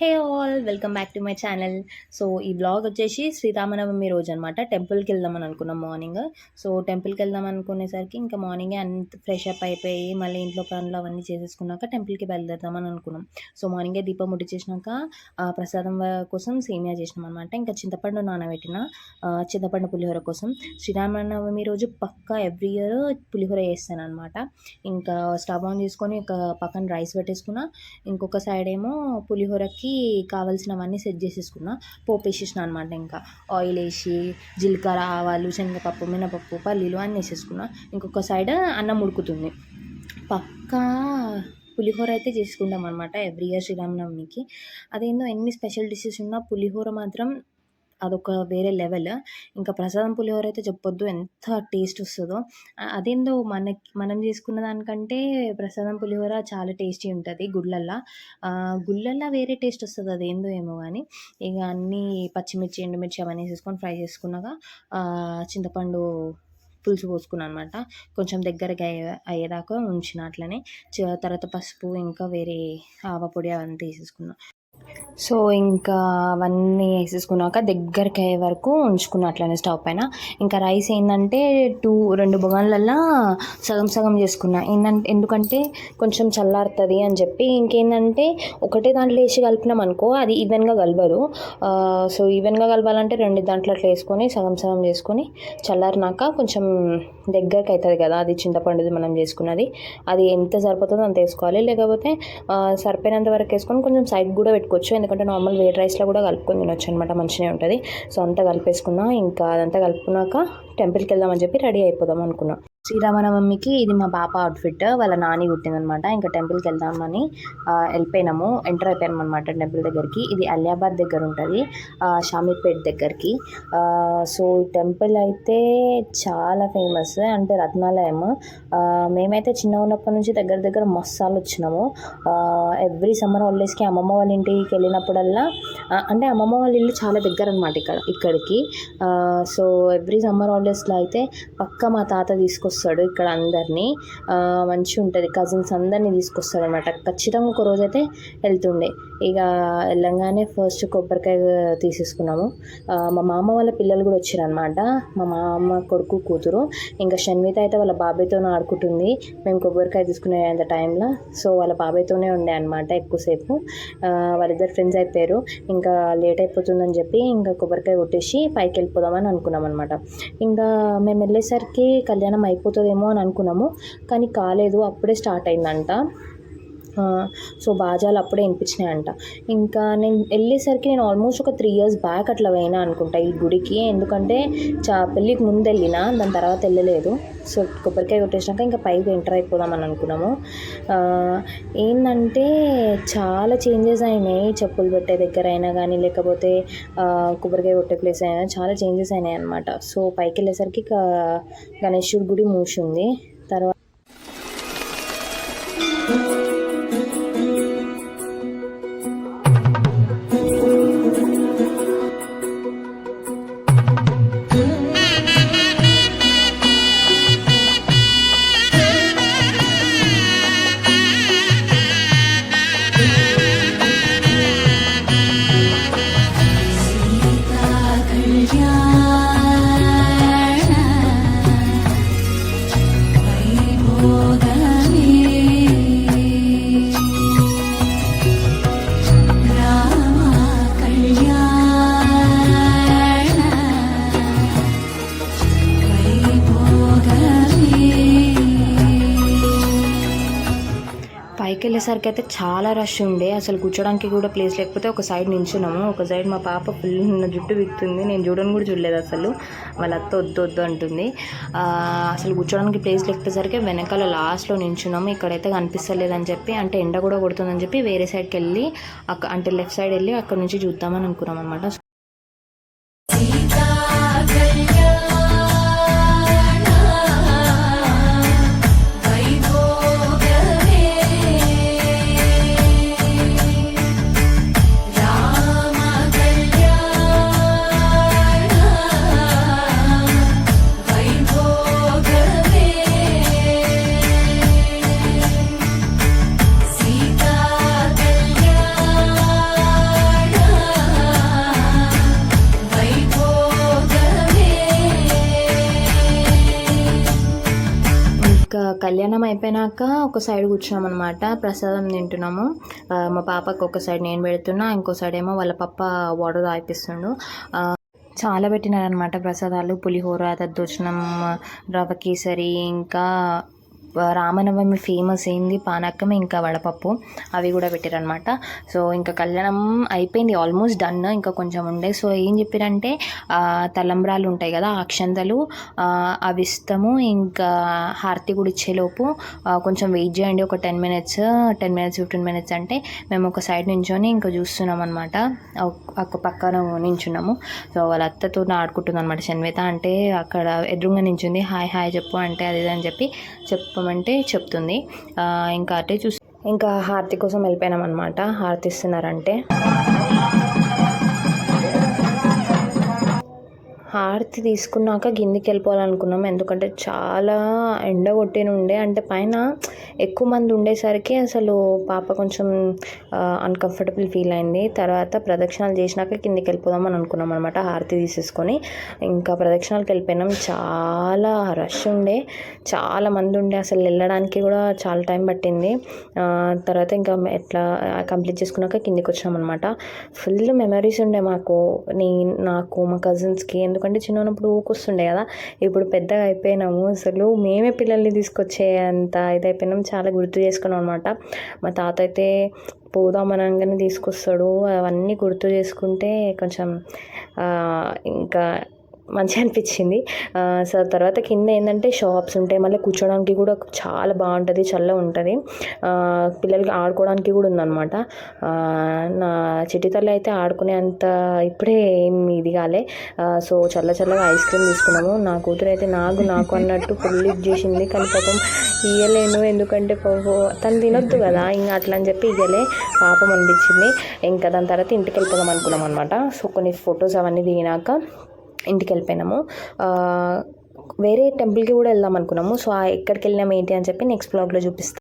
Hey all welcome back to my channel so ఈ blog వచ్చేసి శ్రీరామనవమి రోజు అనమాట టెంపుల్కి వెళ్దామని అనుకున్నాం మార్నింగ్ సో టెంపుల్కి వెళ్దాం అనుకునేసరికి ఇంకా మార్నింగే అంత ఫ్రెష్ అప్ అయిపోయి మళ్ళీ ఇంట్లో పనులు అవన్నీ చేసేసుకున్నాక టెంపుల్కి బయలుదేరదామని అనుకున్నాం. సో మార్నింగే దీపం ముట్టించేసినాక ప్రసాదం కోసం సేమియా చేసినాం అనమాట ఇంకా చింతపండు నానబెట్టిన చింతపండు పులిహోర కోసం. శ్రీరామనవమి రోజు పక్కా ఎవ్రీ ఇయర్ పులిహోర చేస్తాను అనమాట ఇంకా స్టవ్ ఆన్ చేసుకొని ఒక పక్కన రైస్ పెట్టేసుకున్నా ఇంకొక సైడ్ ఏమో పులిహోరకి కావాల్సినవన్నీ సెట్ చేసేసుకున్నా. పోపు వేసేసిన అనమాట ఇంకా. ఆయిల్ వేసి జీలకర్ర ఆవాలు శనగపప్పు మినపప్పు పల్లీలు అన్నీ వేసేసుకున్నా. ఇంకొక సైడ్ అన్నం ఉడుకుతుంది. పక్కా పులిహోర అయితే చేసుకుంటాం అనమాట ఎవ్రీ ఇయర్ శ్రీరామనవమికి. అదేందో ఎన్ని స్పెషల్ డిషెస్ ఉన్నా పులిహోర మాత్రం అదొక వేరే లెవెల్. ఇంకా ప్రసాదం పులిహోర అయితే చెప్పొద్దు ఎంత టేస్ట్ వస్తుందో. అదేందో మనకి మనం చేసుకున్న దానికంటే ప్రసాదం పులిహోర చాలా టేస్టీ ఉంటుంది గుళ్ళల్లో. గుళ్ళల్లో వేరే టేస్ట్ వస్తుంది అది ఏందో ఏమో కానీ ఇక అన్నీ పచ్చిమిర్చి ఎండుమిర్చి అవన్నీ వేసుకొని ఫ్రై చేసుకున్నాక చింతపండు పులుసు పోసుకున్నాను అనమాట కొంచెం దగ్గరగా అయ్యే అయ్యేదాకా ఉంచిన అట్లనే. చ- తర్వాత పసుపు ఇంకా వేరే ఆవపొడి అవన్నీ తీసేసుకున్నాను సో ఇంకా అవన్నీ వేసేసుకున్నాక దగ్గరికి అయ్యే వరకు ఉంచుకున్నా అట్లనే స్టవ్ పైన. ఇంకా రైస్ ఏంటంటే టూ రెండు బొగన్లల్లో సగం సగం చేసుకున్నా. ఏంటంటే ఎందుకంటే కొంచెం చల్లారుతుంది అని చెప్పి ఇంకేంటంటే ఒకటే దాంట్లో వేసి కలిపినాం అనుకో అది ఈవెన్గా కలవదు. సో ఈవెన్గా కలపాలంటే రెండు దాంట్లో అట్లా వేసుకొని సగం సగం చేసుకొని చల్లారినాక కొంచెం దగ్గరికి అవుతుంది కదా అది చింతపండుది మనం చేసుకున్నది. అది ఎంత సరిపోతుందో అంత వేసుకోవాలి. లేకపోతే సరిపోయినంత వరకు వేసుకొని కొంచెం సైడ్ కూడా పెట్టుకోవచ్చు. ఎందుకంటే నార్మల్ వేడి రైస్లో కూడా కలుపుకొని తినొచ్చు అనమాట మంచిగా ఉంటుంది. సో అంతా కలిపేసుకున్నా ఇంకా అదంతా కలుపుకున్నాక టెంపుల్కి వెళ్దామని చెప్పి రెడీ అయిపోదాం అనుకున్నా. శ్రీరామనవమికి ఇది మా పాప అవుట్ఫిట్ వాళ్ళ నాని కుట్టిందనమాట ఇంకా టెంపుల్కి వెళ్దామని వెళ్ళిపోయినాము. ఎంటర్ అయిపోయాము అనమాట టెంపుల్ దగ్గరికి. ఇది అలియాబాద్ దగ్గర ఉంటుంది షామీర్పేట్ దగ్గరికి. సో ఈ టెంపుల్ అయితే చాలా ఫేమస్ అంటే రత్నాలయం. మేమైతే చిన్న ఉన్నప్పటి నుంచి దగ్గర దగ్గర మస్తాలు వచ్చినాము. ఎవ్రీ సమ్మర్ హాలిడేస్కి అమ్మమ్మ వాళ్ళ ఇంటికి వెళ్ళినప్పుడల్లా అంటే అమ్మమ్మ వాళ్ళ ఇల్లు చాలా దగ్గర అనమాట ఇక్కడ ఇక్కడికి. సో ఎవ్రీ సమ్మర్ హాలిడేస్లో అయితే పక్క మా తాత తీసుకొస్తాడు ఇక్కడ అందరినీ. మంచిగా ఉంటుంది కజిన్స్ అందరినీ తీసుకొస్తాడు అనమాట ఖచ్చితంగా ఒక రోజు అయితే వెళ్తుండే. ఇక వెళ్ళంగానే ఫస్ట్ కొబ్బరికాయ తీసేసుకున్నాము. మా మామ వాళ్ళ పిల్లలు కూడా వచ్చారు అనమాట మా మామ కొడుకు కూతురు. ఇంకా షణ్మిత అయితే వాళ్ళ బాబాయ్తో ఆడుకుంటుంది. మేము కొబ్బరికాయ తీసుకునే అంత టైంలో సో వాళ్ళ బాబాయ్తోనే ఉండే అనమాట ఎక్కువసేపు. వాళ్ళిద్దరు ఫ్రెండ్స్ అయిపోయారు. ఇంకా లేట్ అయిపోతుందని చెప్పి ఇంకా కొబ్బరికాయ కొట్టేసి పైకి వెళ్ళిపోదామని అనుకున్నాం అనమాట ఇంకా మేము వెళ్ళేసరికి కళ్యాణం అయిపోతుందేమో అని అనుకున్నాము. కానీ కాలేదు. అప్పుడే స్టార్ట్ అయిందంట. సో బాజాలు అప్పుడే వినిపించినాయి అంట ఇంకా నేను వెళ్ళేసరికి నేను ఆల్మోస్ట్ ఒక త్రీ ఇయర్స్ బ్యాక్ అట్లా పోయినా అనుకుంటా ఈ గుడికి. ఎందుకంటే చా పెళ్ళికి ముందు వెళ్ళిన దాని తర్వాత వెళ్ళలేదు. సో కొబ్బరికాయ కొట్టేసినాక ఇంకా పైకి ఎంటర్ అయిపోదామని అనుకున్నాము. ఏంటంటే చాలా చేంజెస్ అయినాయి. చెప్పులు పెట్టే దగ్గర అయినా కానీ లేకపోతే కొబ్బరికాయ కొట్టే ప్లేస్ అయినా చాలా చేంజెస్ అయినాయి అనమాట సో పైకి వెళ్ళేసరికి క- గణేశుడి గుడి మూసింది. తర్వాత పైకి వెళ్ళేసరికి అయితే చాలా రష్ ఉండే. అసలు కూర్చోడానికి కూడా ప్లేస్ లేకపోతే ఒక సైడ్ నించున్నాము ఒక సైడ్ మా పాప ఫుల్ జుట్టు విక్తుంది. నేను చూడని కూడా చూడలేదు అసలు. వాళ్ళ అత్త వద్దు వద్దు అంటుంది. అసలు కూర్చోడానికి ప్లేస్ లేకపోయేసరికి వెనకాల లాస్ట్లో నించున్నాము ఇక్కడైతే కనిపిస్తలేదని చెప్పి అంటే ఎండ కూడా కొడుతుందని చెప్పి వేరే సైడ్కి వెళ్ళి అక్క అంటే లెఫ్ట్ సైడ్ వెళ్ళి అక్కడ నుంచి చూద్దామని అనుకున్నాం అనమాట కళ్యాణం అయిపోయినాక ఒక సైడ్ కూర్చున్నామన్నమాట ప్రసాదం తింటున్నాము. మా పాపకు ఒక సైడ్ నేను పెడుతున్నా ఇంకో సైడ్ ఏమో వాళ్ళ పప్ప వాటర్ తాగిపిస్తుండు. చాలా పెట్టినారనమాట ప్రసాదాలు పులిహోర దద్దోజనం రవ కేసరి ఇంకా రామనవమి ఫేమస్ ఏంది పానకం ఇంకా వడపప్పు అవి కూడా పెట్టారనమాట సో ఇంకా కళ్యాణం అయిపోయింది ఆల్మోస్ట్ డన్ ఇంకా కొంచెం ఉండే. సో ఏం చెప్పారంటే తలంబ్రాలు ఉంటాయి కదా అక్షంతలు అవి ఇస్తాము. ఇంకా హారతి కూడా ఇచ్చేలోపు కొంచెం వెయిట్ చేయండి ఒక ten minutes ten minutes fifteen minutes అంటే మేము ఒక సైడ్ నించొని ఇంకా చూస్తున్నాం అనమాట ఒక పక్కన నించున్నాము. సో వాళ్ళ అత్తతో ఆడుకుంటుంది అనమాట శన్వేత అంటే అక్కడ ఎదురుగా నించుంది. హాయ్ హాయ్ చెప్పు అంటే అది ఇది అని చెప్పి అంటే చెప్తుంది. ఆ, ఇంకా అటే చూసి ఇంకా హారతి కోసం వెళ్ళిపోయినాం అనమాట హారతి ఇస్తున్నారంటే. హారతి తీసుకున్నాక కిందికి వెళ్ళిపోవాలనుకున్నాం. ఎందుకంటే చాలా ఎండ కొట్టినుండే. అంటే పైన ఎక్కువ మంది ఉండేసరికి అసలు పాప కొంచెం అన్కంఫర్టబుల్ ఫీల్ అయింది. తర్వాత ప్రదక్షిణాలు చేసినాక కిందికి వెళ్ళిపోదాం అని అనుకున్నాం అనమాట హారతి తీసేసుకొని. ఇంకా ప్రదక్షిణాలకు వెళ్ళిపోయినాం. చాలా రష్ ఉండే. చాలా మంది ఉండే అసలు వెళ్ళడానికి కూడా చాలా టైం పట్టింది. తర్వాత ఇంకా ఎట్లా కంప్లీట్ చేసుకున్నాక కిందికి వచ్చాం అనమాట ఫుల్ మెమరీస్ ఉండే మాకు. నీ నాకు మా కజిన్స్కి ఎందుకంటే చిన్నప్పుడు ఊకొస్తుండే కదా. ఇప్పుడు పెద్దగా అయిపోయినాము. అసలు మేమే పిల్లల్ని తీసుకొచ్చే అంత ఇదైపోయినాం. చాలా గుర్తు చేసుకున్నాం అనమాట మా తాత అయితే పోదాం అనగానే తీసుకొస్తాడు. అవన్నీ గుర్తు చేసుకుంటే కొంచెం ఇంకా మంచిగా అనిపించింది. సో తర్వాత కింద ఏంటంటే షాప్స్ ఉంటాయి. మళ్ళీ కూర్చోడానికి కూడా చాలా బాగుంటుంది చల్ల ఉంటుంది. పిల్లలకి ఆడుకోవడానికి కూడా ఉందన్నమాట. నా చిట్టితల్లి అయితే ఆడుకునే అంత ఇప్పుడే ఏం ఇది కాలే. సో చల్ల చల్లగా ఐస్ క్రీమ్ తీసుకున్నాము. నా కూతురు అయితే నాకు నాకు అన్నట్టు ఫుల్ చేసింది. కానీ పాపం ఇయ్యలేను. ఎందుకంటే పాపం తను తినొద్దు కదా ఇంకా అట్లా అని చెప్పి ఇయ్యలే. పాపం అనిపించింది. ఇంకా దాని తర్వాత ఇంటికి వెళ్ళిపోదాం అనుకున్నాం అనమాట సో కొన్ని ఫొటోస్ అవన్నీ దిగినాక ఇంటికి వెళ్ళిపోయినాము వేరే టెంపుల్కి కూడా వెళ్దాం అనుకున్నాము. సో ఎక్కడికి వెళ్ళినాము ఏంటి అని చెప్పి నెక్స్ట్ బ్లాగ్లో చూపిస్తాను